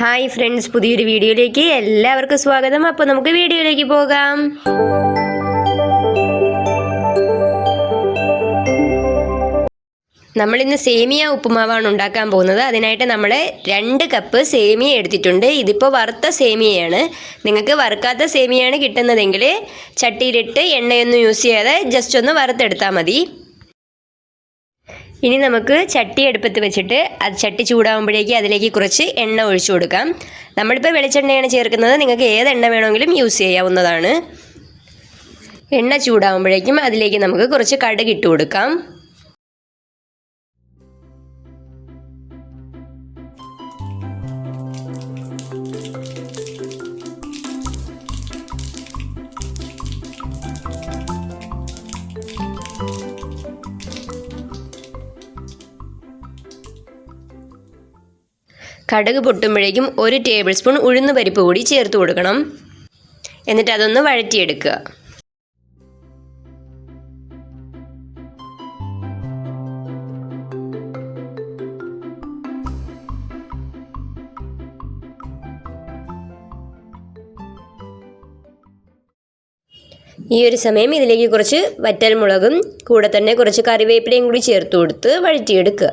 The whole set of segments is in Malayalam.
ഹായ് ഫ്രണ്ട്സ് പുതിയൊരു വീഡിയോയിലേക്ക് എല്ലാവർക്കും സ്വാഗതം. അപ്പോൾ നമുക്ക് വീഡിയോയിലേക്ക് പോകാം. നമ്മളിന്ന് സേമിയ ഉപ്പുമാവാണ് ഉണ്ടാക്കാൻ പോകുന്നത്. അതിനായിട്ട് നമ്മൾ രണ്ട് കപ്പ് സേമിയ എടുത്തിട്ടുണ്ട്. ഇതിപ്പോൾ വറുത്ത സേമിയയാണ്. നിങ്ങൾക്ക് വറുക്കാത്ത സേമിയയാണ് കിട്ടുന്നതെങ്കിൽ ചട്ടിയിലിട്ട് എണ്ണയൊന്നും യൂസ് ചെയ്യാതെ ജസ്റ്റ് ഒന്ന് വറുത്തെടുത്താൽ മതി. ഇനി നമുക്ക് ചട്ടി അടുപ്പത്ത് വെച്ചിട്ട് അത് ചട്ടി ചൂടാകുമ്പോഴേക്ക് അതിലേക്ക് കുറച്ച് എണ്ണ ഒഴിച്ചു കൊടുക്കാം. നമ്മളിപ്പോൾ വെളിച്ചെണ്ണയാണ് ചേർക്കുന്നത്. നിങ്ങൾക്ക് ഏത് എണ്ണ വേണമെങ്കിലും യൂസ് ചെയ്യാവുന്നതാണ്. എണ്ണ ചൂടാകുമ്പോഴേക്കും അതിലേക്ക് നമുക്ക് കുറച്ച് കടുക് ഇട്ട് കൊടുക്കാം. കടുക് പൊട്ടുമ്പോഴേക്കും ഒരു ടേബിൾ സ്പൂൺ ഉഴുന്ന് പരിപ്പ് കൂടി ചേർത്ത് കൊടുക്കണം. എന്നിട്ട് അതൊന്ന് വഴറ്റിയെടുക്കുക. ഈ ഒരു സമയം ഇതിലേക്ക് കുറച്ച് വറ്റൽമുളകും കൂടെ തന്നെ കുറച്ച് കറിവേപ്പിലയും കൂടി ചേർത്ത് കൊടുത്ത് വഴറ്റിയെടുക്കുക.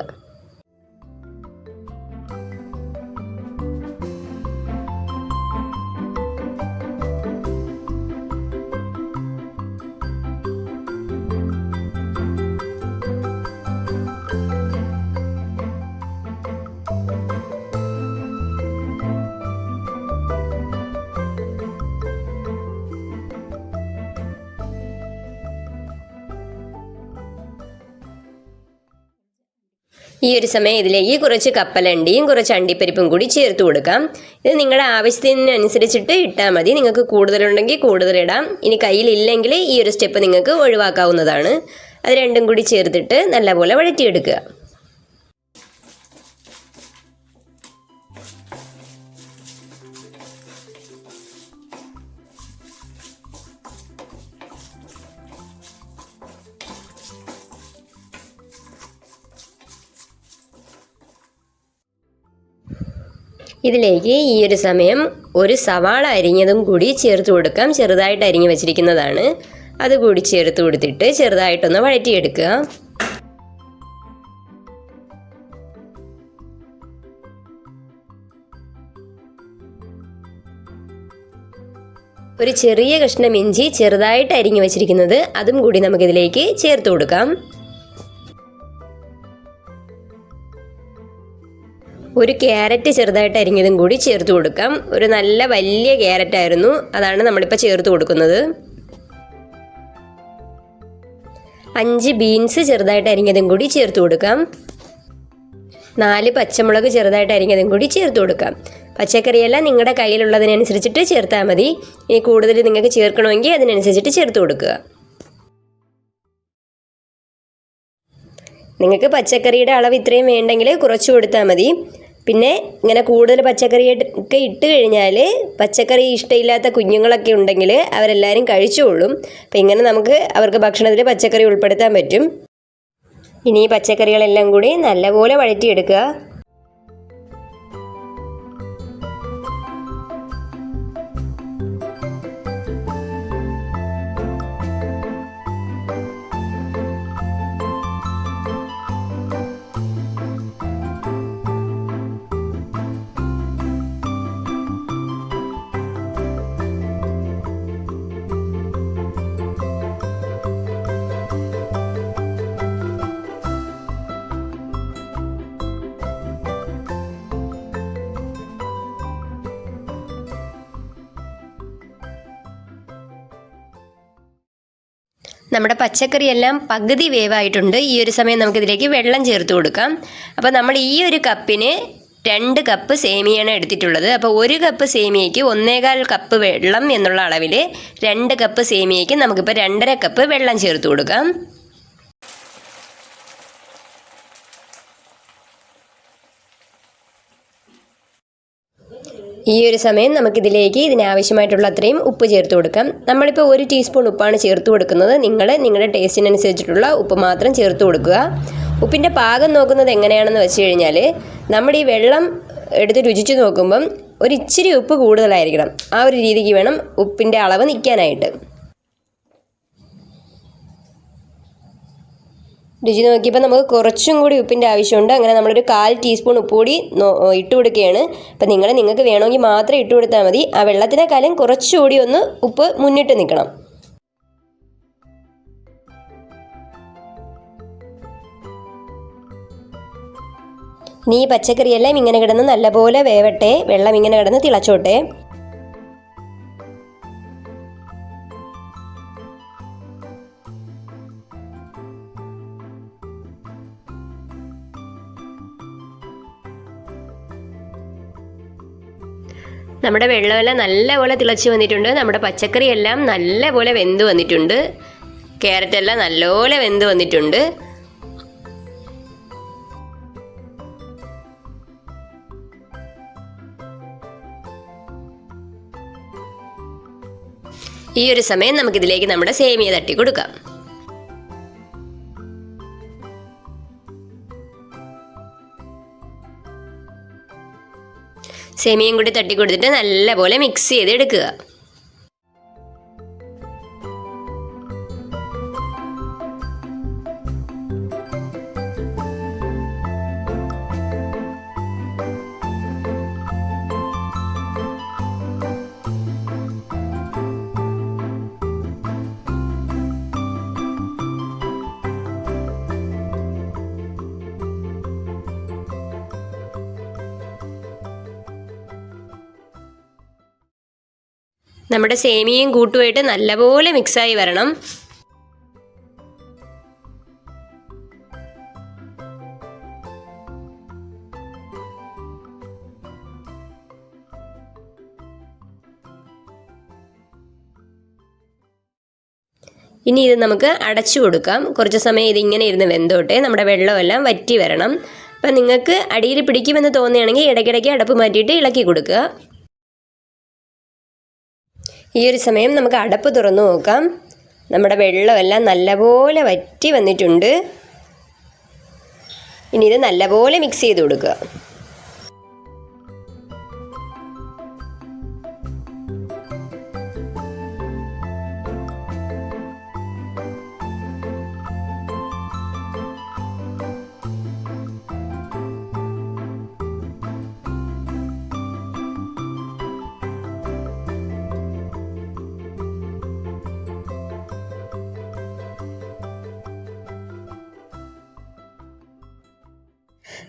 ഈ ഒരു സമയം ഇതിലേക്ക് കുറച്ച് കപ്പലണ്ടിയും കുറച്ച് അണ്ടിപ്പരിപ്പും കൂടി ചേർത്ത് കൊടുക്കാം. ഇത് നിങ്ങളുടെ ആവശ്യത്തിനനുസരിച്ചിട്ട് ഇട്ടാൽ മതി. നിങ്ങൾക്ക് കൂടുതലുണ്ടെങ്കിൽ കൂടുതലിടാം ഇനി കയ്യിലില്ലെങ്കിൽ ഈ ഒരു സ്റ്റെപ്പ് നിങ്ങൾക്ക് ഒഴിവാക്കാവുന്നതാണ്. അത് രണ്ടും കൂടി ചേർത്തിട്ട് നല്ലപോലെ വഴറ്റിയെടുക്കുക. ഇതിലേക്ക് ഈ ഒരു സമയം ഒരു സവാള അരിഞ്ഞതും കൂടി ചേർത്ത് കൊടുക്കാം. ചെറുതായിട്ട് അരിഞ്ഞു വെച്ചിരിക്കുന്നതാണ്. അതുകൂടി ചേർത്ത് കൊടുത്തിട്ട് ചെറുതായിട്ടൊന്ന് വഴറ്റിയെടുക്കുക. ഒരു ചെറിയ കഷ്ണം ഇഞ്ചി ചെറുതായിട്ട് അരിഞ്ഞു വെച്ചിരിക്കുന്നത് അതും കൂടി നമുക്കിതിലേക്ക് ചേർത്ത് കൊടുക്കാം. ഒരു ക്യാരറ്റ് ചെറുതായിട്ട് അരിഞ്ഞതും കൂടി ചേർത്ത് കൊടുക്കാം. ഒരു നല്ല വലിയ ക്യാരറ്റ് ആയിരുന്നു അതാണ് നമ്മളിപ്പോൾ ചേർത്ത് കൊടുക്കുന്നത്. അഞ്ച് ബീൻസ് ചെറുതായിട്ട് അരിഞ്ഞതും കൂടി ചേർത്ത് കൊടുക്കാം. നാല് പച്ചമുളക് ചെറുതായിട്ട് അരിഞ്ഞതും കൂടി ചേർത്ത് കൊടുക്കാം. പച്ചക്കറിയെല്ലാം നിങ്ങളുടെ കയ്യിലുള്ളതിനനുസരിച്ചിട്ട് ചേർത്താൽ മതി. ഇനി കൂടുതൽ നിങ്ങൾക്ക് ചേർക്കണമെങ്കിൽ അതിനനുസരിച്ചിട്ട് ചേർത്ത് കൊടുക്കുക. നിങ്ങൾക്ക് പച്ചക്കറിയുടെ അളവ് ഇത്രയും വേണ്ടെങ്കിൽ കുറച്ച് കൊടുത്താൽ മതി. പിന്നെ ഇങ്ങനെ കൂടുതൽ പച്ചക്കറി ഒക്കെ ഇട്ട് കഴിഞ്ഞാൽ പച്ചക്കറി ഇഷ്ടമില്ലാത്ത കുഞ്ഞുങ്ങളൊക്കെ ഉണ്ടെങ്കിൽ അവരെല്ലാവരും കഴിച്ചോളും. അപ്പം ഇങ്ങനെ നമുക്ക് അവർക്ക് ഭക്ഷണത്തിൽ പച്ചക്കറി ഉൾപ്പെടുത്താൻ പറ്റും. ഇനി ഈ പച്ചക്കറികളെല്ലാം കൂടി നല്ലപോലെ വഴറ്റിയെടുക്കുക. നമ്മുടെ പച്ചക്കറിയെല്ലാം പകുതി വേവായിട്ടുണ്ട്. ഈ ഒരു സമയം നമുക്കിതിലേക്ക് വെള്ളം ചേർത്ത് കൊടുക്കാം. അപ്പോൾ നമ്മൾ ഈ ഒരു കപ്പിന് രണ്ട് കപ്പ് സേമിയാണ് എടുത്തിട്ടുള്ളത്. അപ്പോൾ ഒരു കപ്പ് സേമിയയ്ക്ക് ഒന്നേകാൽ കപ്പ് വെള്ളം എന്നുള്ള അളവിൽ രണ്ട് കപ്പ് സേമിയയ്ക്ക് നമുക്കിപ്പോൾ രണ്ടര കപ്പ് വെള്ളം ചേർത്ത് കൊടുക്കാം. ഈ ഒരു സമയം നമുക്കിതിലേക്ക് ഇതിനാവശ്യമായിട്ടുള്ള അത്രയും ഉപ്പ് ചേർത്ത് കൊടുക്കാം. നമ്മളിപ്പോൾ ഒരു ടീസ്പൂൺ ഉപ്പാണ് ചേർത്ത് കൊടുക്കുന്നത്. നിങ്ങൾ നിങ്ങളുടെ ടേസ്റ്റിനനുസരിച്ചിട്ടുള്ള ഉപ്പ് മാത്രം ചേർത്ത് കൊടുക്കുക. ഉപ്പിന്റെ പാകം നോക്കുന്നത് എങ്ങനെയാണെന്ന് വെച്ച് കഴിഞ്ഞാൽ നമ്മുടെ ഈ വെള്ളം എടുത്ത് രുചിച്ച് നോക്കുമ്പം ഒരു ഇച്ചിരി ഉപ്പ് കൂടുതലായിരിക്കണം. ആ ഒരു രീതിക്ക് വേണം ഉപ്പിന്റെ അളവ് നിൽക്കാനായിട്ട്. രുചി നോക്കിയപ്പോൾ നമുക്ക് കുറച്ചും കൂടി ഉപ്പിന്റെ ആവശ്യമുണ്ട്. അങ്ങനെ നമ്മളൊരു കാൽ ടീസ്പൂൺ ഉപ്പ് കൂടി ഇട്ട് കൊടുക്കുകയാണ്. അപ്പം നിങ്ങൾ നിങ്ങൾക്ക് വേണമെങ്കിൽ മാത്രം ഇട്ട് കൊടുത്താൽ മതി. ആ വെള്ളത്തിനേക്കാളും കുറച്ചുകൂടി ഒന്ന് ഉപ്പ് മുന്നിട്ട് നിൽക്കണം. നീ പച്ചക്കറിയെല്ലാം ഇങ്ങനെ കിടന്ന് നല്ലപോലെ വേവട്ടെ. വെള്ളം ഇങ്ങനെ കിടന്ന് തിളച്ചോട്ടെ. നമ്മുടെ വെള്ളമെല്ലാം നല്ലപോലെ തിളച്ച് വന്നിട്ടുണ്ട്. നമ്മുടെ പച്ചക്കറി എല്ലാം നല്ലപോലെ വെന്ത് വന്നിട്ടുണ്ട്. ക്യാരറ്റ് എല്ലാം നല്ലപോലെ വെന്ത് വന്നിട്ടുണ്ട്. ഈ ഒരു സമയം നമുക്കിതിലേക്ക് നമ്മുടെ സേമിയ തട്ടി കൊടുക്കാം. സേമിയയും കൂടി തട്ടി കൊടുത്തിട്ട് നല്ലപോലെ മിക്സ് ചെയ്ത് എടുക്കുക നമ്മുടെ സേമിയയും കൂട്ടുമായിട്ട് നല്ലപോലെ മിക്സായി വരണം. ഇനി ഇത് നമുക്ക് അടച്ചു കൊടുക്കാം. കുറച്ച് സമയം ഇതിങ്ങനെ ഇരുന്ന് വെന്തോട്ടെ. നമ്മുടെ വെള്ളമെല്ലാം വറ്റി വരണം. അപ്പം നിങ്ങൾക്ക് അടിയിൽ പിടിക്കുമെന്ന് തോന്നുകയാണെങ്കിൽ ഇടയ്ക്കിടയ്ക്ക് അടപ്പ് മാറ്റിയിട്ട് ഇളക്കി കൊടുക്കുക. ഈ ഒരു സമയം നമുക്ക് അടപ്പ് തുറന്നു നോക്കാം. നമ്മുടെ വെള്ളമെല്ലാം നല്ലപോലെ വറ്റി വന്നിട്ടുണ്ട്. ഇനി ഇത് നല്ലപോലെ മിക്സ് ചെയ്ത് കൊടുക്കുക.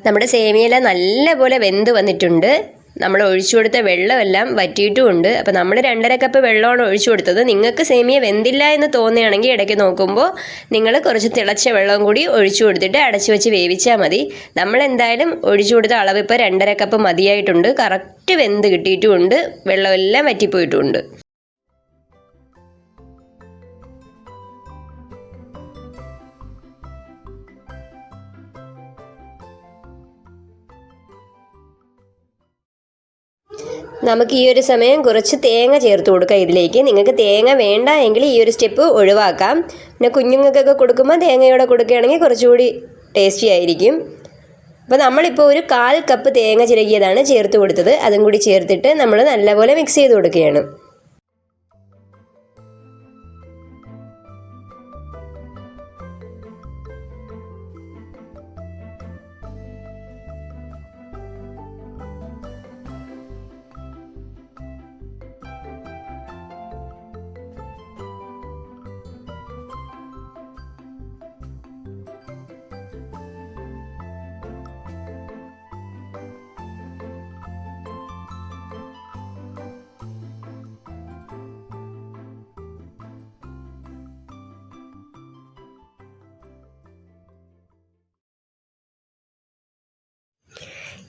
നമ്മുടെ സേമിയയില നല്ലപോലെ വെന്ത് വന്നിട്ടുണ്ട്. നമ്മൾ ഒഴിച്ചു കൊടുത്ത വെള്ളമെല്ലാം വറ്റിയിട്ടുമുണ്ട്. അപ്പോൾ നമ്മൾ രണ്ടര കപ്പ് വെള്ളമാണ് ഒഴിച്ചു കൊടുത്തത്. നിങ്ങൾക്ക് സേമിയ വെന്തില്ല എന്ന് തോന്നുകയാണെങ്കിൽ ഇടയ്ക്ക് നോക്കുമ്പോൾ നിങ്ങൾ കുറച്ച് തിളച്ച വെള്ളം കൂടി ഒഴിച്ചു കൊടുത്തിട്ട് അടച്ചു വെച്ച് വേവിച്ചാൽ മതി. നമ്മൾ എന്തായാലും ഒഴിച്ചു കൊടുത്ത അളവ് ഇപ്പോൾ രണ്ടര കപ്പ് മതിയായിട്ടുണ്ട്. കറക്റ്റ് വെന്ത് കിട്ടിയിട്ടുമുണ്ട്. വെള്ളമെല്ലാം വറ്റിപ്പോയിട്ടുമുണ്ട് നമുക്ക് ഈ ഒരു സമയം കുറച്ച് തേങ്ങ ചേർത്ത് കൊടുക്കാം ഇതിലേക്ക്. നിങ്ങൾക്ക് തേങ്ങ വേണ്ട എങ്കിൽ ഈ ഒരു സ്റ്റെപ്പ് ഒഴിവാക്കാം. പിന്നെ കുഞ്ഞുങ്ങൾക്കൊക്കെ കൊടുക്കുമ്പോൾ തേങ്ങയോടെ കൊടുക്കുകയാണെങ്കിൽ കുറച്ചുകൂടി ടേസ്റ്റി ആയിരിക്കും. അപ്പോൾ നമ്മളിപ്പോൾ ഒരു കാൽ കപ്പ് തേങ്ങ ചിരകിയതാണ് ചേർത്ത് കൊടുത്തത്. അതും കൂടി ചേർത്തിട്ട് നമ്മൾ നല്ലപോലെ മിക്സ് ചെയ്ത് കൊടുക്കുകയാണ്.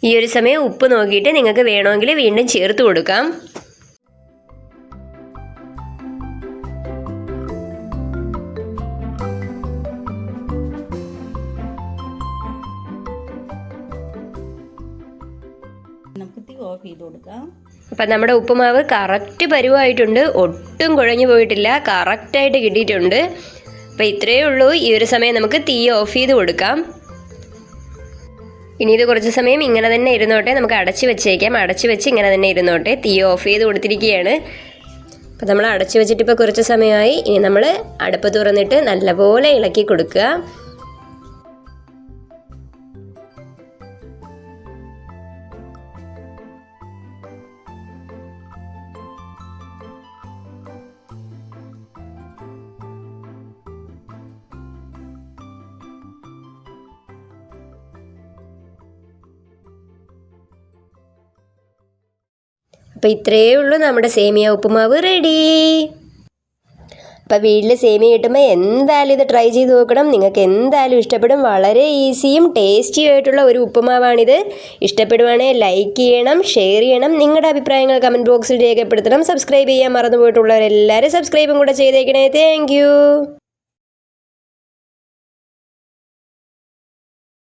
ഈ ഒരു സമയം ഉപ്പ് നോക്കിയിട്ട് നിങ്ങൾക്ക് വേണമെങ്കിൽ വീണ്ടും ചേർത്ത് കൊടുക്കാം. ഓഫ് ചെയ്ത് കൊടുക്കാം. അപ്പം നമ്മുടെ ഉപ്പുമാവ് കറക്റ്റ് പരുവായിട്ടുണ്ട്. ഒട്ടും കുഴഞ്ഞു പോയിട്ടില്ല. കറക്റ്റായിട്ട് കിട്ടിയിട്ടുണ്ട്. അപ്പം ഇത്രയേ ഉള്ളൂ. ഈ ഒരു സമയം നമുക്ക് തീ ഓഫ് ചെയ്ത് കൊടുക്കാം. ഇനി ഇത് കുറച്ച് സമയം ഇങ്ങനെ തന്നെ ഇരുന്നോട്ടെ. നമുക്ക് അടച്ചു വെച്ചേക്കാം. അടച്ചു വെച്ച് ഇങ്ങനെ തന്നെ ഇരുന്നോട്ടെ. തീ ഓഫ് ചെയ്ത് കൊടുത്തിരിക്കുകയാണ്. അപ്പോൾ നമ്മൾ അടച്ചു വെച്ചിട്ട് ഇപ്പോൾ കുറച്ച് സമയമായി. ഇനി നമ്മൾ അടുപ്പ് തുറന്നിട്ട് നല്ലപോലെ ഇളക്കി കൊടുക്കുക. അപ്പോൾ ഇത്രയേ ഉള്ളൂ നമ്മുടെ സേമിയ ഉപ്പുമാവ് റെഡി അപ്പോൾ വീട്ടിൽ സേമിയ കിട്ടുമ്പോൾ എന്തായാലും ഇത് ട്രൈ ചെയ്ത് നോക്കണം. നിങ്ങൾക്ക് എന്തായാലും ഇഷ്ടപ്പെടും. വളരെ ഈസിയും ടേസ്റ്റിയും ആയിട്ടുള്ള ഒരു ഉപ്പുമാവാണിത്. ഇഷ്ടപ്പെടുവാണെങ്കിൽ ലൈക്ക് ചെയ്യണം ഷെയർ ചെയ്യണം. നിങ്ങളുടെ അഭിപ്രായങ്ങൾ കമന്റ് ബോക്സിൽ രേഖപ്പെടുത്തണം. സബ്സ്ക്രൈബ് ചെയ്യാൻ മറന്നു പോയിട്ടുള്ളവരെല്ലാവരും സബ്സ്ക്രൈബും കൂടെ ചെയ്തേക്കണേ. താങ്ക്